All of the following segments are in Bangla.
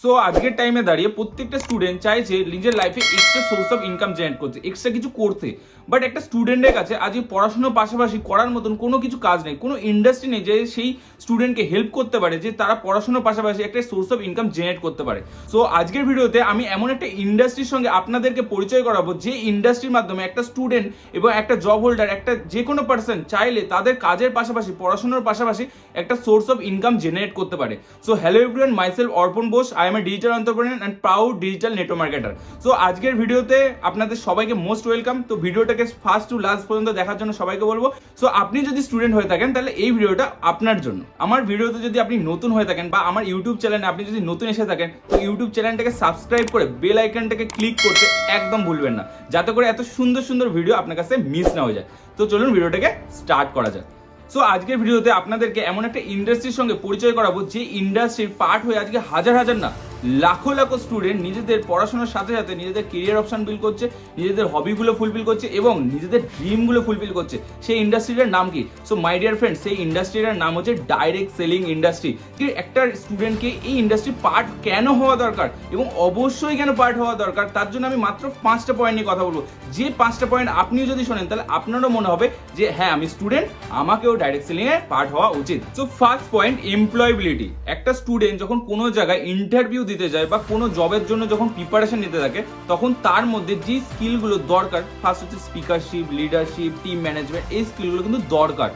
সো আজকের টাইমে দাঁড়িয়ে প্রত্যেকটা স্টুডেন্ট চাইছে নিজের লাইফে extra source of income generate করতে এক্সট্রা কিছু করতে। বাট একটা স্টুডেন্টের কাছে আজকে পড়াশোনার পাশাপাশি করার মতন কোনো কিছু কাজ নেই, কোনো ইন্ডাস্ট্রি নেই যে সেই স্টুডেন্টকে হেল্প করতে পারে, যে তারা পড়াশোনার পাশাপাশি একটা সোর্স অফ ইনকাম জেনারেট করতে পারে। সো আজকের ভিডিওতে আমি এমন একটা ইন্ডাস্ট্রির সঙ্গে আপনাদেরকে পরিচয় করাবো, যে ইন্ডাস্ট্রির মাধ্যমে একটা স্টুডেন্ট এবং একটা জব হোল্ডার একটা যে কোনো পার্সন চাইলে তাদের কাজের পাশাপাশি, পড়াশোনার পাশাপাশি একটা সোর্স অফ ইনকাম জেনারেট করতে পারে। So hello everyone myself Arpan Bose I am a digital entrepreneur and proud digital network marketer so আজকের ভিডিওতে আপনাদের সবাইকে মোস্ট ওয়েলকাম তো ভিডিওটাকে ফার্স্ট টু লাস্ট পর্যন্ত দেখার জন্য সবাইকে বলব। সো আপনি যদি স্টুডেন্ট হয়ে থাকেন, তাহলে এই ভিডিওটা আপনার জন্য। আমার ভিডিওতে যদি আপনি নতুন হয়ে থাকেন বা আমার ইউটিউব চ্যানেলে আপনি যদি নতুন এসে থাকেন, তো ইউটিউব চ্যানেলটাকে সাবস্ক্রাইব করে বেল আইকনটাকে ক্লিক করতে একদম ভুলবেন না। যাতে করে এত সুন্দর সুন্দর ভিডিও আপনার কাছে মিস না হয়ে যায়। তো চলুন ভিডিওটাকে স্টার্ট করা যাক। সো আজকের ভিডিওতে আপনাদেরকে এমন একটা ইন্ডাস্ট্রির সঙ্গে পরিচয় করাবো যে ইন্ডাস্ট্রির পার্ট হয়ে আজকে হাজার হাজার না লাখো লাখো স্টুডেন্ট নিজেদের পড়াশোনার সাথে সাথে নিজেদের কেরিয়ার অপশন বিল করছে, নিজেদের হবিগুলো ফুলফিল করছে এবং নিজেদের ড্রিমগুলো ফুলফিল করছে। সেই ইন্ডাস্ট্রিটার নাম কি? সো মাই ডিয়ার ফ্রেন্ড সেই ইন্ডাস্ট্রিটার নাম হচ্ছে ডাইরেক্ট সেলিং ইন্ডাস্ট্রি যে একটা স্টুডেন্টকে এই ইন্ডাস্ট্রি পার্ট কেন হওয়া দরকার এবং অবশ্যই কেন পার্ট হওয়া দরকার, তার জন্য আমি মাত্র পাঁচটা পয়েন্ট নিয়ে কথা বলব। যে পাঁচটা পয়েন্ট আপনিও যদি শোনেন, তাহলে আপনারও মনে হবে যে হ্যাঁ আমি স্টুডেন্ট আমাকেও ডাইরেক্ট সেলিং এ পার্ট হওয়া উচিত। সো ফার্স্ট পয়েন্ট এমপ্লয়াবিলিটি একটা স্টুডেন্ট যখন কোনো জায়গায় ইন্টারভিউ দিতে যায় বা কোনো জবের জন্য যখন প্রিপারেশন নিতে থাকে, তখন তার মধ্যে যে স্কিলগুলো দরকার ফার্স্ট হচ্ছে স্পিকারশিপ লিডারশিপ টিম ম্যানেজমেন্ট এই স্কিলগুলো কিন্তু দরকার।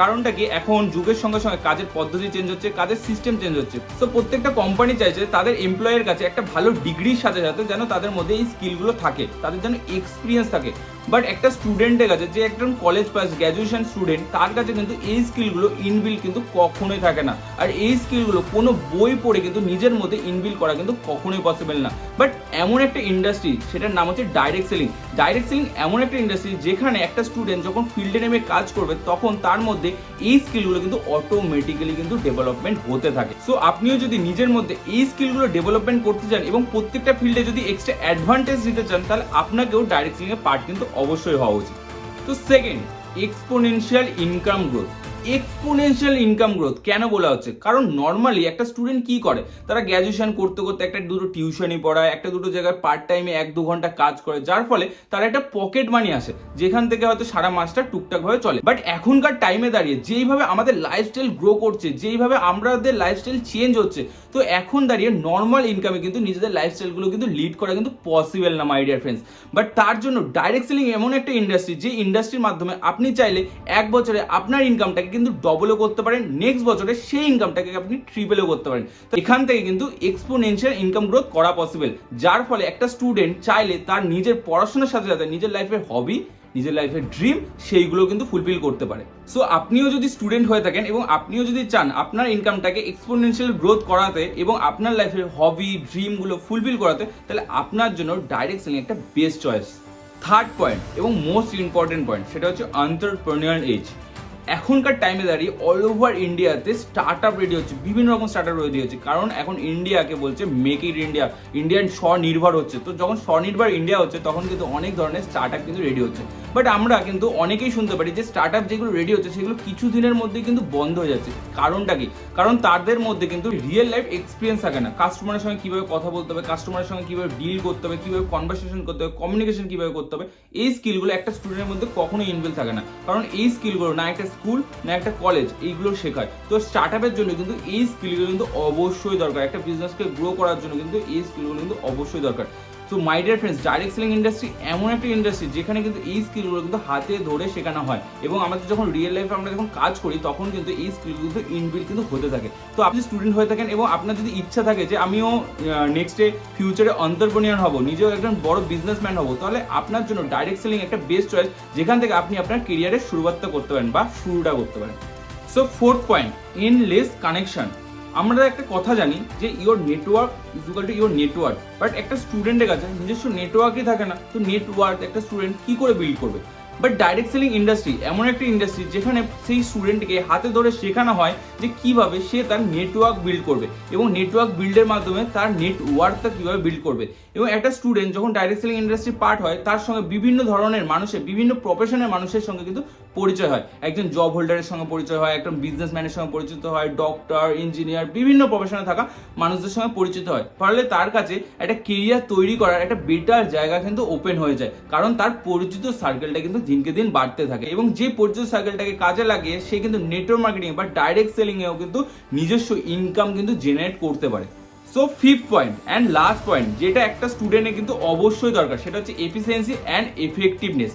কারণটা কি? এখন যুগের সঙ্গে সঙ্গে কাজের পদ্ধতি চেঞ্জ হচ্ছে, কাজের সিস্টেম চেঞ্জ হচ্ছে। তো প্রত্যেকটা কোম্পানি চাইছে তাদের এমপ্লয়ের কাছে একটা ভালো ডিগ্রির সাথে সাথে যেন তাদের মধ্যে এই স্কিলগুলো থাকে, তাদের যেন এক্সপিরিয়েন্স থাকে। বাট একটা স্টুডেন্টের কাছে, যে একজন কলেজ পাস গ্র্যাজুয়েশন স্টুডেন্ট তার কাছে কিন্তু এই স্কিলগুলো ইনবিল কিন্তু কখনোই থাকে না। আর এই স্কিলগুলো কোনো বই পড়ে কিন্তু নিজের মধ্যে ইনবিল করা কিন্তু কখনোই পসিবল না। বাট এমন একটা ইন্ডাস্ট্রি সেটার নাম হচ্ছে ডাইরেক্ট সেলিং ডাইরেক্ট সেলিং এমন একটা ইন্ডাস্ট্রি যেখানে একটা স্টুডেন্ট যখন ফিল্ডে নেমে কাজ করবে, তখন তার মধ্যে এই স্কিলগুলো কিন্তু অটোমেটিক্যালি কিন্তু ডেভেলপমেন্ট হতে থাকে। সো আপনিও যদি নিজের মধ্যে এই স্কিলগুলো ডেভেলপমেন্ট করতে চান এবং প্রত্যেকটা ফিল্ডে যদি এক্সট্রা অ্যাডভান্টেজ দিতে চান, তাহলে আপনাকেও ডাইরেক্ট সেলিং এর পার্ট কিন্তু অবশ্যই হওয়া উচিত। তো second exponential income growth exponential income growth কেন বলা হচ্ছে? কারণ নর্মালি একটা স্টুডেন্ট কি করে? তারা গ্র্যাজুয়েশন করতে করতে একটা দুটো টিউশনই পড়ায়, একটা দুটো জায়গায় পার্ট টাইমে এক দু ঘণ্টা কাজ করে, যার ফলে তার একটা পকেট মানি আসে, যেখান থেকে হয়তো সারা মাসটা টুকটাক ভাবে চলে। বাট এখনকার টাইমে দাঁড়িয়ে যেইভাবে আমাদের লাইফস্টাইল গ্রো করছে, যেইভাবে আমাদের লাইফস্টাইল চেঞ্জ হচ্ছে, তো এখন দাঁড়িয়ে নর্মাল ইনকামে কিন্তু নিজেদের লাইফস্টাইলগুলো কিন্তু লিড করা কিন্তু পসিবল না মাই ডিয়ার ফ্রেন্ডস বাট তার জন্য ডাইরেক্ট সেলিং এমন একটা ইন্ডাস্ট্রি যে ইন্ডাস্ট্রির মাধ্যমে আপনি চাইলে এক বছরে আপনার ইনকামটাকে কিন্তু ডবলও করতে পারেন। নেক্সট বছরে সেই ইনকামটাকে আপনি ট্রিপলও করতে পারেন। তো এখান থেকে কিন্তু এক্সপোনেনশিয়াল ইনকাম গ্রোথ করা পসিবল যার ফলে একটা স্টুডেন্ট চাইলে তার নিজের পড়াশোনার সাথে সাথে নিজের লাইফের হবি নিজের লাইফের ড্রিম সেইগুলো কিন্তু ফুলফিল করতে পারে। সো আপনিও যদি স্টুডেন্ট হয়ে থাকেন এবং আপনিও যদি চান আপনার ইনকামটাকে এক্সপোনেনশিয়াল গ্রোথ করাতে এবং আপনার লাইফের হবি ড্রিমগুলো ফুলফিল করাতে, তাহলে আপনার জন্য ডাইরেক্ট সেলিং একটা বেস্ট চয়েস থার্ড পয়েন্ট এবং মোস্ট ইম্পর্টেন্ট পয়েন্ট সেটা হচ্ছে আন্তরপ্রেনিয়ার এজ এখনকার টাইমে দাঁড়িয়ে অল ওভার ইন্ডিয়াতে স্টার্ট আপ রেডি হচ্ছে, বিভিন্ন রকম স্টার্ট আপ রেডি হচ্ছে। কারণ এখন ইন্ডিয়াকে বলছে মেক ইন ইন্ডিয়া ইন্ডিয়ান স্বনির্ভর হচ্ছে। তো যখন স্বনির্ভর ইন্ডিয়া হচ্ছে, তখন কিন্তু অনেক ধরনের স্টার্ট আপ কিন্তু রেডি হচ্ছে। বাট আমরা কিন্তু অনেকেই শুনতে পারি যে স্টার্ট আপ যেগুলো রেডি হচ্ছে, সেগুলো কিছু দিনের মধ্যেই কিন্তু বন্ধ হয়ে যাচ্ছে। কারণটা কি? কারণ তাদের মধ্যে কিন্তু রিয়েল লাইফ এক্সপিরিয়েন্স থাকে না। কাস্টমারের সঙ্গে কীভাবে কথা বলতে হবে কাস্টমারের সঙ্গে কীভাবে ডিল করতে হবে, কীভাবে কনভারসেশন করতে হবে কমিউনিকেশন কীভাবে করতে হবে, এই স্কিলগুলো একটা স্টুডেন্টের মধ্যে কখনোই ইনবিল থাকে না। কারণ এই স্কিলগুলো না একটা স্কুল না একটা কলেজ এইগুলো শেখায়। তো স্টার্ট আপের জন্য কিন্তু এই স্কিলগুলো কিন্তু অবশ্যই দরকার। একটা বিজনেসকে গ্রো করার জন্য কিন্তু এই স্কিলগুলো কিন্তু অবশ্যই দরকার। তো my dear friends direct selling industry এমন একটা ইন্ডাস্ট্রি যেখানে কিন্তু এই স্কিলগুলো কিন্তু হাতে ধরে শেখানো হয় এবং আমাদের যখন রিয়েল লাইফে আমরা যখন কাজ করি, তখন কিন্তু এই স্কিলগুলো কিন্তু ইনবিল কিন্তু হতে থাকে। তো আপনি স্টুডেন্ট হয়ে থাকেন এবং আপনার যদি ইচ্ছা থাকে যে আমিও নেক্সটে ফিউচারে অন্তর্প্রনিয়ন হব, নিজেও একজন বড় বিজনেসম্যান হব, তাহলে আপনার জন্য ডাইরেক্ট সেলিং একটা বেস্ট চয়েস যেখান থেকে আপনি আপনার কেরিয়ারের শুরুয়াতটা করতে পারেন বা শুরুটা করতে পারেন। So fourth point endless connection আমরা একটা কথা জানি যে your network equal to your network but একটা স্টুডেন্টের কাছে নিজস্ব নেটওয়ার্কই থাকে না। তো নেটওয়ার্ক একটা স্টুডেন্ট কি করে বিল্ড করবে? বাট ডাইরেক্ট সেলিং ইন্ডাস্ট্রি এমন একটা ইন্ডাস্ট্রি যেখানে সেই স্টুডেন্টকে হাতে ধরে শেখানো হয় যে কীভাবে সে তার নেটওয়ার্ক বিল্ড করবে এবং নেটওয়ার্ক বিল্ডের মাধ্যমে তার নেটওয়ার্কটা কীভাবে বিল্ড করবে। এবং একটা স্টুডেন্ট যখন ডাইরেক্ট সেলিং ইন্ডাস্ট্রি পার্ট হয়, তার সঙ্গে বিভিন্ন ধরনের মানুষের, বিভিন্ন প্রফেশনের মানুষের সঙ্গে কিন্তু পরিচয় হয়। একজন জব হোল্ডারের সঙ্গে পরিচয় হয়, একজন বিজনেসম্যানের সঙ্গে পরিচিত হয় ডক্টর ইঞ্জিনিয়ার বিভিন্ন প্রফেশনে থাকা মানুষদের সঙ্গে পরিচিত হয়। ফলে তার কাছে একটা কেরিয়ার তৈরি করার একটা বেটার জায়গা কিন্তু ওপেন হয়ে যায়। কারণ তার পরিচিত সার্কেলটা কিন্তু দিনকে দিন বাড়তে থাকে এবং যে পরিচিত সার্কেলটাকে কাজে লাগিয়ে সে কিন্তু নেটওয়ার্ক মার্কেটিং বা ডাইরেক্ট সেলিংয়েও কিন্তু নিজস্ব ইনকাম কিন্তু জেনারেট করতে পারে। So fifth point and last point যেটা একটা স্টুডেন্টের কিন্তু অবশ্যই দরকার, সেটা হচ্ছে এফিসিয়েন্সি অ্যান্ড এফেক্টিভনেস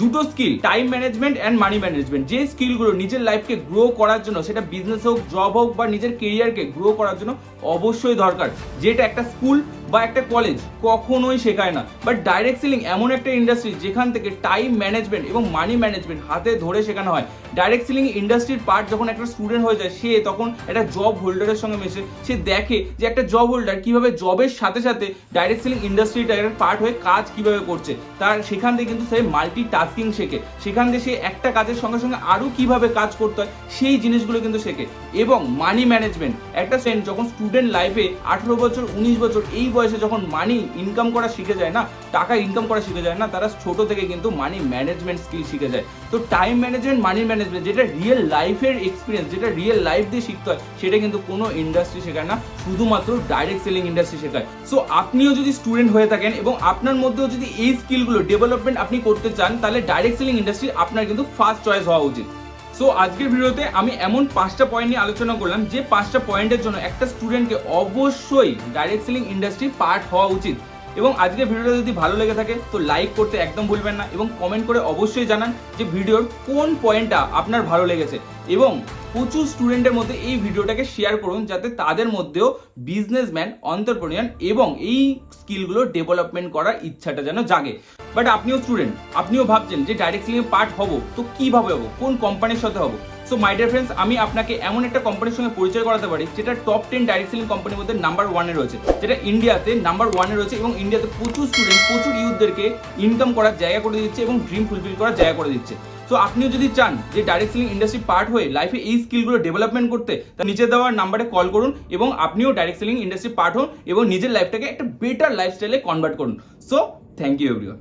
দুটো skill time management and money management যে স্কিলগুলো নিজের লাইফকে গ্রো করার জন্য, সেটা বিজনেস হোক জব হোক বা নিজের কেরিয়ারকে গ্রো করার জন্য অবশ্যই দরকার। যেটা একটা স্কুল বা একটা কলেজ কখনোই শেখায় না। বাট ডাইরেক্ট সেলিং এমন একটা ইন্ডাস্ট্রি যেখান থেকে টাইম ম্যানেজমেন্ট এবং মানি ম্যানেজমেন্ট হাতে ধরে শেখানো হয়। ডাইরেক্ট সেলিং ইন্ডাস্ট্রির পার্ট যখন একটা স্টুডেন্ট হয়ে যায়, সে তখন একটা জব হোল্ডারের সঙ্গে মেশে, সে দেখে যে একটা জব হোল্ডার কীভাবে জবের সাথে সাথে ডাইরেক্ট সেলিং ইন্ডাস্ট্রিটার পার্ট হয়ে কাজ কীভাবে করছে, তার সেখান থেকে কিন্তু সে মাল্টি টাস্কিং শেখে। সেখান থেকে সে একটা কাজের সঙ্গে সঙ্গে আরও কীভাবে কাজ করতে হয়, সেই জিনিসগুলো কিন্তু শেখে। এবং মানি ম্যানেজমেন্ট একটা সেন্ট যখন স্টুডেন্ট লাইফে আঠেরো বছর, উনিশ বছর এই বয়সে যখন মানি ইনকাম করা শিখে যায় না, টাকা ইনকাম করা শিখে যায় না, তারা ছোট থেকে কিন্তু মানি ম্যানেজমেন্ট স্কিল শিখে যায়। তো টাইম ম্যানেজমেন্ট মানি ম্যানেজমেন্ট যেটা রিয়েল লাইফের এক্সপিরিয়েন্স যেটা রিয়েল লাইফ দিয়ে শিখতে হয়, সেটা কিন্তু কোনো ইন্ডাস্ট্রি শেখায় না, শুধুমাত্র ডাইরেক্ট সেলিং ইন্ডাস্ট্রি শেখায়। সো আপনিও যদি স্টুডেন্ট হয়ে থাকেন এবং আপনার মধ্যেও যদি এই স্কিলগুলো ডেভেলপমেন্ট আপনি করতে চান, তাহলে ডাইরেক্ট সেলিং ইন্ডাস্ট্রি আপনার কিন্তু ফার্স্ট চয়েস হওয়া উচিত। সো আজকের ভিডিওতে আমি এমন পাঁচটা পয়েন্ট নিয়ে আলোচনা করলাম, যে পাঁচটা পয়েন্টের জন্য একটা স্টুডেন্টকে অবশ্যই ডাইরেক্ট সেলিং ইন্ডাস্ট্রি পার্ট হওয়া উচিত। এবং আজকের ভিডিওটা যদি ভালো লেগে থাকে, তো লাইক করতে একদম ভুলবেন না এবং কমেন্ট করে অবশ্যই জানান যে ভিডিওর কোন পয়েন্টটা আপনার ভালো লেগেছে। এবং প্রচুর স্টুডেন্টের মধ্যে এই ভিডিওটাকে শেয়ার করুন, যাতে তাদের মধ্যেও বিজনেসম্যান অন্তরপ্রেনিয়ার এবং এই স্কিলগুলো ডেভেলপমেন্ট করার ইচ্ছাটা যেন জাগে। বাট আপনিও স্টুডেন্ট আপনিও ভাবছেন যে ডাইরেক্ট সেলিং পার্ট হব, তো কীভাবে হব? কোন কোম্পানির সাথে হব? সো মাই ডিয়ার ফ্রেন্ডস আমি আপনাকে এমন একটা কোম্পানির সঙ্গে পরিচয় করাতে পারি, যেটা টপ টেন ডাইরেক্ট সেলিং কোম্পানির মধ্যে নাম্বার ওয়ানে রয়েছে, যেটা ইন্ডিয়াতে নাম্বার ওয়ানে রয়েছে এবং ইন্ডিয়াতে প্রচুর স্টুডেন্ট প্রচুর ইউথদেরকে ইনকাম করার জায়গা করে দিচ্ছে এবং ড্রিম ফুলফিল করার জায়গা করে দিচ্ছে। সো আপনিও যদি চান যে ডাইরেক্ট সেলিং ইন্ডাস্ট্রি পার্ট হয়ে লাইফে এই স্কিলগুলো ডেভেলপমেন্ট করতে, তা নিচে দেওয়ার নাম্বারে কল করুন এবং আপনিও ডাইরেক্ট সেলিং ইন্ডাস্ট্রি পার্ট হন এবং নিজের লাইফটাকে একটা বেটার লাইফস্টাইলে কনভার্ট করুন। So thank you everyone